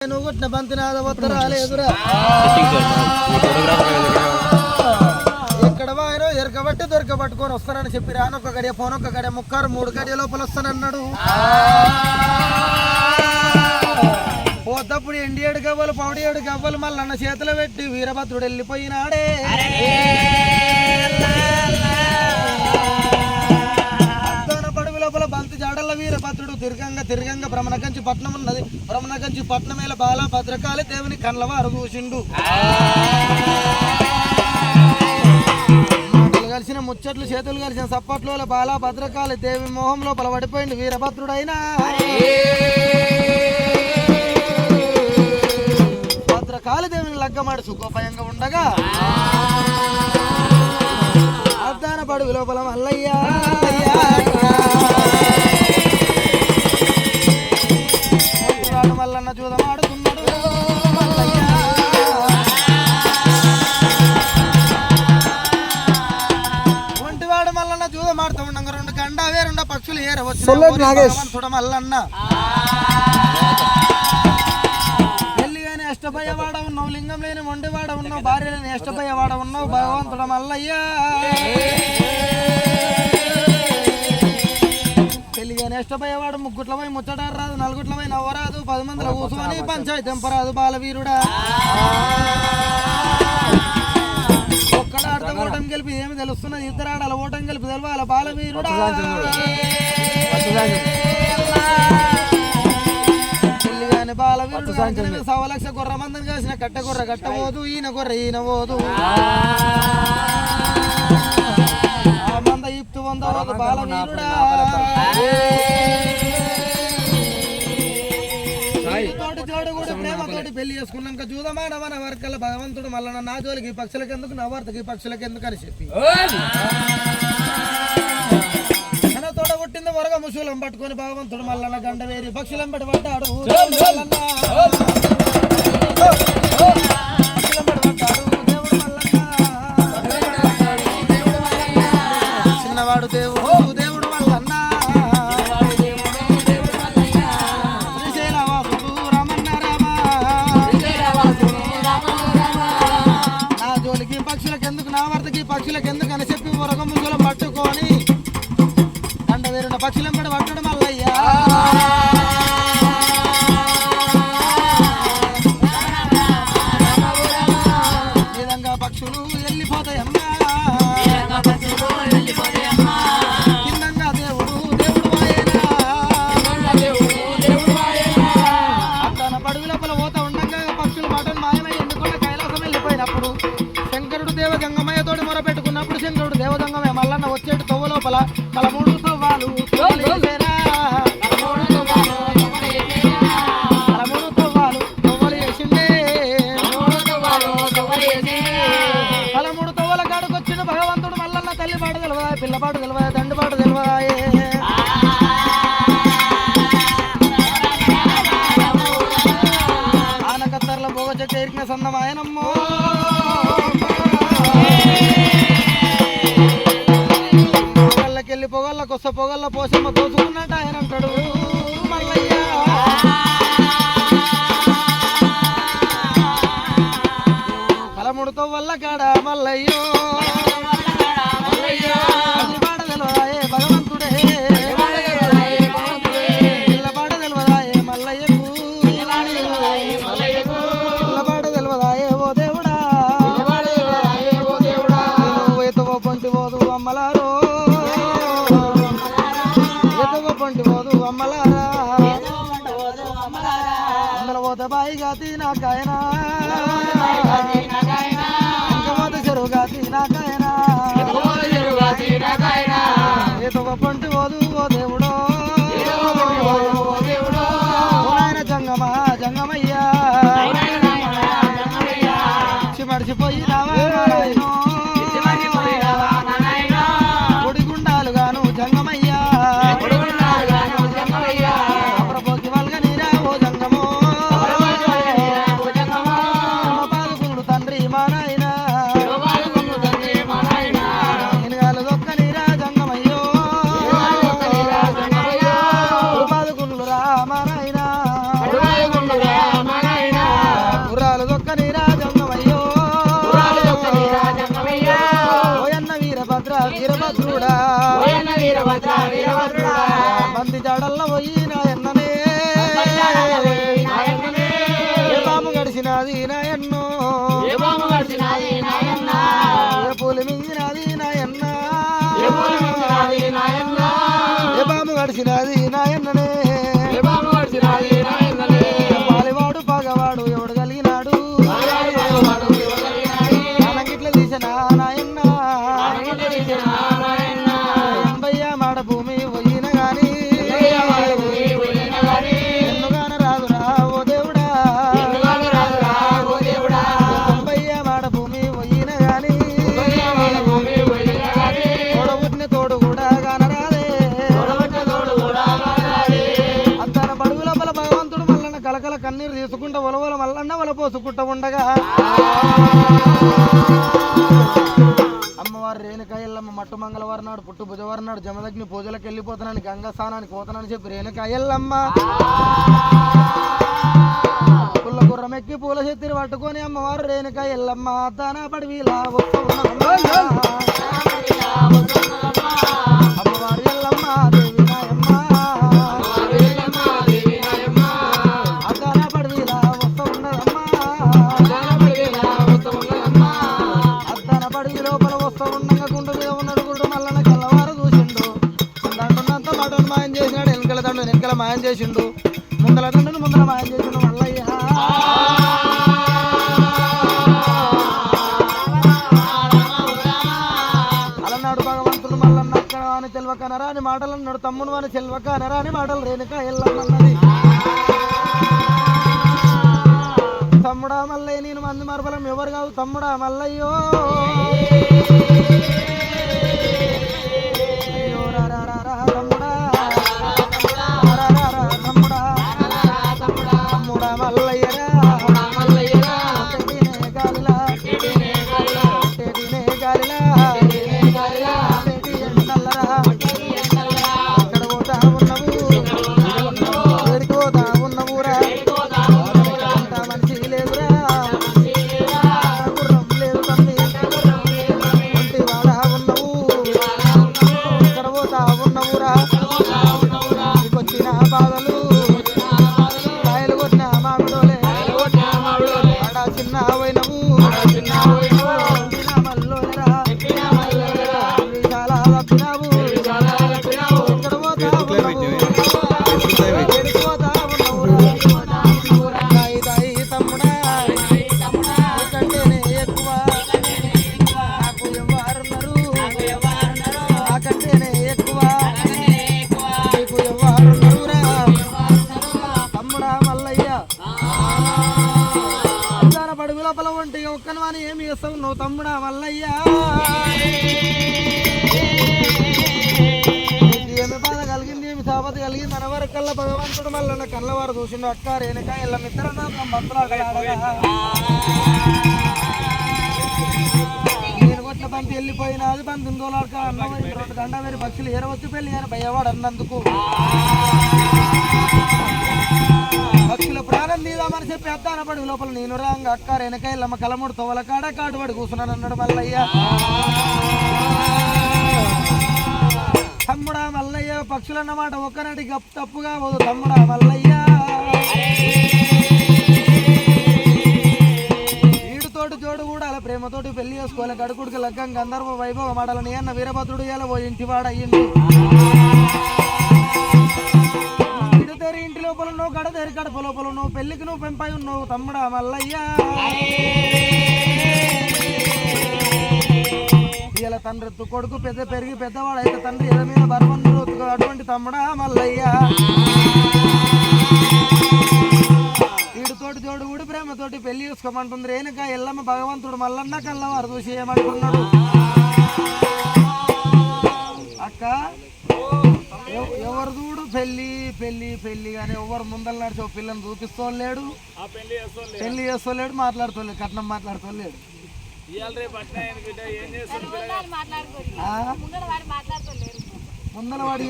నువ్వు కొట్టిన బంతి వద్ద రాలేదురా. ఎక్కడ వాయనో ఎరకబట్టి దొరకబట్టుకొని వస్తానని చెప్పి రానొక్క గడియ పోనొక్క గడియ ముక్కారు మూడు గడియ లోపల వస్తానన్నాడు. పోతప్పుడు ఎండి ఏడు గవ్వలు పౌడి ఏడు గవ్వలు మల్లన్న చేతిలో పెట్టి వీరభద్రుడు వెళ్ళిపోయినాడే. బంతి దీర్ఘంగా వీరభద్రుడు తిరగంగా భ్రమణకంచి పట్నం ఉన్నది. భ్రమణకంచి పట్నం మీద బాల భద్రకాళి దేవుని కళ్ళవారు చూసిండు కలిసిన ముచ్చట్లు చేతులు కలిసిన సప్పట్లో బాల భద్రకాళి దేవి మోహంలో బలపడిపోయింది వీరభద్రుడైనా. భద్రకాళి దేవుని లగ్గమాడి సుఖోపయంగా ఉండగా అద్దాన పడుగు లోపల మల్లయ్య. చూదమాడుతున్నాడు మల్లయ్య ఒంటివాడు మల్లన్న జూద మాడుతూ ఉండగా రెండు గండావే రెండు పక్షులు ఏరవచ్చు చూడ మల్లన్న. అష్టభయవాడ ఉన్నావు లింగం లేని మొండివాడ ఉన్నావు భార్య లేని అష్టభయవాడ ఉన్నావు భగవంతుడ మల్లయ్య. పెళ్ళి గాని అష్టభయవాడు ముగ్గుట్ల పోయి ముచ్చటారు రాదు నలుగుట్ల పోయి నవ్వరాదు పది మందిలో కూర్చొని పంచాయతీ తెంపరాదు బాలవీరుడా. ఒక్కడ ఆడతాం ఓటం గెలిపి ఏమి తెలుస్తున్నది? ఇద్దరు ఆడాలి ఓటం గెలిపి తెలవాలి బాలవీరుడా? పెళ్ళిగాని బాలవీరుడు సవలక్ష గుర్ర మందని కాసిన కట్ట గుర్ర కట్టబోదు ఈయన గుర్ర ఈయన పోదు ఇప్తు వందరోజు బాలవీరుడా తోటి జోడు కూడా ప్రేమతోటి పెళ్ళి చేసుకున్నాక చూదమాడ మన వర్కల భగవంతుడు మళ్ళా నా జోలికి పక్షులకి ఎందుకు నా వార్తకి పక్షులకి ఎందుకు అని చెప్పి. తన తోడ కొట్టింది వరగ ముసూలం పట్టుకొని భగవంతుడు మల్లన్న గండ వేరి పక్షులం పడి పడ్డాడు. ఎందుకు నా వరదకి పక్షులకు ఎందుకు అని చెప్పి వరగ ముందులో పట్టుకొని దండ వేరున పక్షులం చెట్టు ఎరికిన సన్నమాయనమ్మో పొగళ్ళకెళ్ళి పొగళ్ళ కొత్త పొగళ్ళ పోసమ్మ తోసుకున్నట్టు ఆయన అంటాడు. మల్లయ్య. కలముడుతో వల్ల కాడ మల్లయ్యో? అమ్మలారో ఎతువ పొంటి పోదు అమ్మలారా అందులో పోతే బాయి గాతి final పోసుకుంటా తీసుకుంటా ఒలవల మల్లన్న వల పోసుకుంటా ఉండగా. అమ్మవారు రేణుక ఎల్లమ్మ మట్టు మంగళవారం నాడు పుట్టు బుధవారం నాడు జమదగ్ని పూజలకు వెళ్ళిపోతున్నాను గంగా స్నానానికి పోతున్నాను చెప్పి రేణుక ఎల్లమ్మ. పుల్ల గుర్రమెక్కి పూల చెత్తిని పట్టుకొని అమ్మవారు రేణుక ఎల్లమ్మ తన పడివిలా మాయం చేసిండు. ముందల నుండి ముందల మాయం చేసిండు మల్లయ్య. అలనాడు భగవంతుడు మల్లన్న అక్కడ అని తెల్వకనరా అని మాటలు అన్నాడు తమ్ముడు అని తెల్వకనరా అని మాటలు రేణుక ఎల్లన్నది. తమ్ముడా మల్లయ్య నేను మంది మరబలం ఎవరు కాదు తమ్ముడా మల్లయ్యో. మల్లయ్య అందాల పడుగు లోపల ఒంటి ఒక్కను అని ఏమి చేస్తావు? నువ్వు తమ్ముడా మల్లయ్య. ఏమి బాధ కలిగింది? ఏమి సాపత కలిగింది? మన వరకు కల్లా భగవంతుడు మల్లన్న కళ్ళవారు చూసిండు. అక్క రేణుక ఇళ్ళ మిత్రుడు మంత్రాడగా నేను వెళ్ళిపోయిన అది వెళ్ళిపోయినది బంతి దోలాడక అన్నం రెండు గంట వేరు. పక్షులు ఏరవచ్చు పెళ్ళి ఏర భయవాడు అన్నందుకు. పక్షుల ప్రాణం తీదామని చెప్పి అద్దానపడి లోపల నేను రాంగ అక్క వెనకాయలమ్మ కలముడు తోలకాడ కాటుపడి కూర్చున్నాను అన్నాడు మల్లయ్య. తమ్ముడా మల్లయ్య పక్షులన్నమాట ఒక్కనాటి గప్ తప్పుగా పోదు తమ్ముడా మల్లయ్య. తోటి జోడు కూడా అలా ప్రేమతోటి పెళ్ళి చేసుకోవాలి. గడుకుడికి లగ్గం గంధర్వ వైభవం ఆడాలని అన్న వీరభద్రుడు ఇలా ఓ ఇంటి అయ్యింది ఇడు ఇంటి లోపల ఉన్నావు గడ గడప లోపల ఉన్నావు పెళ్ళికి నువ్వు పెంపై ఉన్నావు తమ్ముడా మల్లయ్య. ఇలా తండ్రి కొడుకు పెద్ద పెరిగి పెద్దవాడు అయితే తండ్రి ఎద మీద బర్వన్నులు అటువంటి తమ్ముడా మల్లయ్య. పెళ్ళి చేసుకోమంటుంది. రేణుక ఎల్లమ్మ భగవంతుడు మల్లన్న కల్లవారు చూసి ఏమంటున్నాడు అక్క ఎవ- ఎవరు చూడు పెళ్ళి పెళ్ళి పెళ్ళి కానీ ఎవరు ముందర నడిచి ఒక పిల్లని చూపిస్తోలేడు పెళ్ళి చేస్తోలేడు మాట్లాడుతోలేడు కట్నం మాట్లాడుతోలేడు ఆ? ముందర వాడు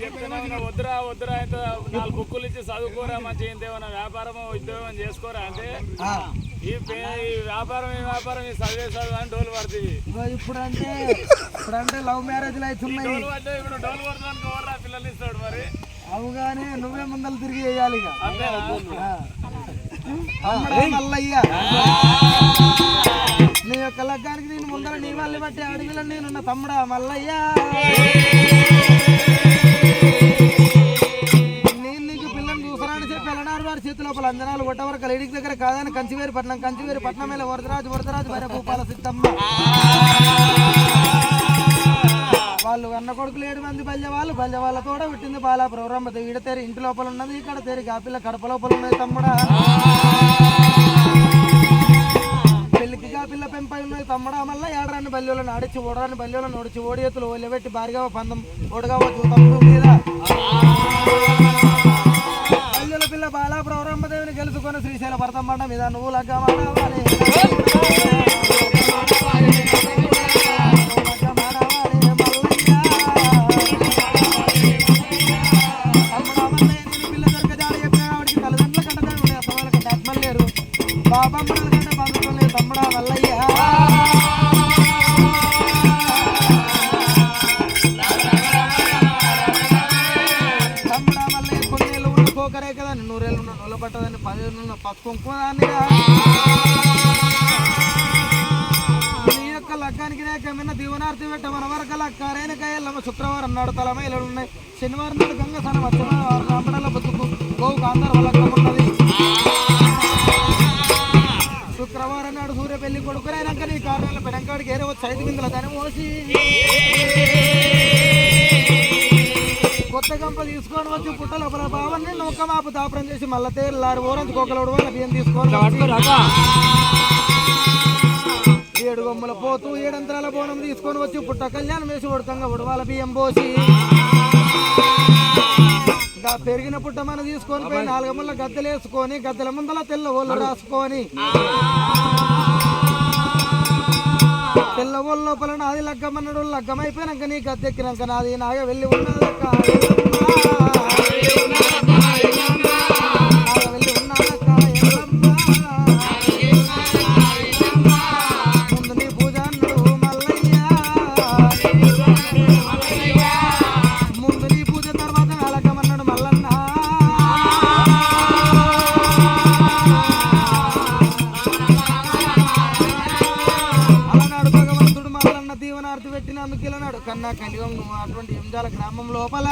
చెప్తున్నా వద్దురా వద్దురా ఇంత నాలుగు బుక్కులు ఇచ్చి చదువుకోరా మంచి ఏమైనా వ్యాపారం ఉద్యోగం చేసుకోరా అంటే. ఈ వ్యాపారం ఈ వ్యాపారం ఈ చదివే చదువు అని డోలు పడుతుంది. ఇగో ఇప్పుడంటే ఇప్పుడంటే లవ్ మ్యారేజ్లు అవుతున్నాయి. ఇప్పుడు డోలు కోర్రా పిల్లలు ఇస్తాడు మరి? అవుగానే నువ్వే ముందలు తిరిగి వేయాలి ఇక మల్లయ్య యొక్క లగ్గానికి నేను ముందర నీ వాళ్ళని బట్టి అడవిలో నేనున్న తమ్ముడా మల్లయ్య. నేను నీకు పిల్లని చూసరాని చెప్పి ఎలనారు వారి చేతి లోపల అంజనాలు కొట్టవరకు లేడీకి దగ్గర కాదని కంచివేరి పట్నం కంచివేరి పట్నం మీద వరదరాజు వరదరాజు భార్య భూపాల సిద్ధమ్మ. వాళ్ళు అన్న కొడుకులు ఏడు మంది బల్య వాళ్ళు బల్య వాళ్ళ తోడ పుట్టింది బాలా ప్రోరమ్మ ఈడ తేరి ఇంటి లోపల ఉన్నది ఇక్కడ తేరి పిల్ల కడప లోపల ఉన్నది తమ్ముడా. పెంపై ఉన్నది తమ్ముడా మళ్ళీ ఏడరాని బల్యోలను ఆడిచి ఓడరాని బల్యోలను ఓడిచి ఓడి ఎత్తులు ఒలిబెట్టి భారీగా పందం ఓడగా తమ్ముడు మీద. బల్యుల పిల్ల బాలా ప్రోరమ్మ గెలుచుకొని శ్రీశైల భరతమ్మండ మీద నువ్వు లగ్గమాడవాలి పదేళ్ళు నీ యొక్క లగ్గానికి నేకమైన దీవనార్తి పెట్ట మన వరకు లక్కారైన కాయలమ్మ శుక్రవారం నాడు తలమైలు ఉన్నాయి. శనివారం నాడు గంగ సన రామడల బతుకు గోవు కాంతార వలక్కమున్నది శుక్రవారం నాడు సూర్య పెళ్ళి కొడుకునైనాక నీ కారణాలు పెడంకాడికి ఏరే వచ్చి ఐదు బిందుల దాని మోసి. కొత్త గంపలు తీసుకొని వచ్చి పుట్ట లోపల బావని నొక్క మాపు దాపరం చేసి మళ్ళీ తేలారు ఓరంత కోకలోడు వాళ్ళ బియ్యం తీసుకొని ఏడు బొమ్మల పోతూ ఏడంతరాల బోనం తీసుకొని వచ్చి పుట్ట కళ్యాణం వేసి ఉడకంగా ఉడవాల బియ్యం పోసి. పెరిగిన పుట్ట మన తీసుకొని పోయి నాలుగమ్మల గద్దెలు వేసుకొని గద్దెల ముందల తెల్ల ఒళ్ళు రాసుకొని. పిల్లవాళ్ళ లోపల నాది లగ్గమన్నాడు లగ్గమైపోయినాక అయిపోయినాక నీ గద్దెక్కినాక నాది వెళ్ళి నాగ వెళ్ళి ఉన్నదక్క ఎమ్దాల కలిగం అటువంటి ఎంజాల గ్రామం లోపల.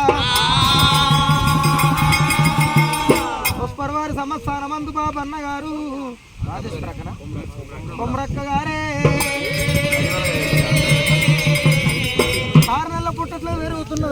ఉప్పర్వారి సంస్థానం అందు బాబన్న గారు కొమ్మరక్క గారే. ఆరు నెలల పుట్టట్లో పెరుగుతున్నారు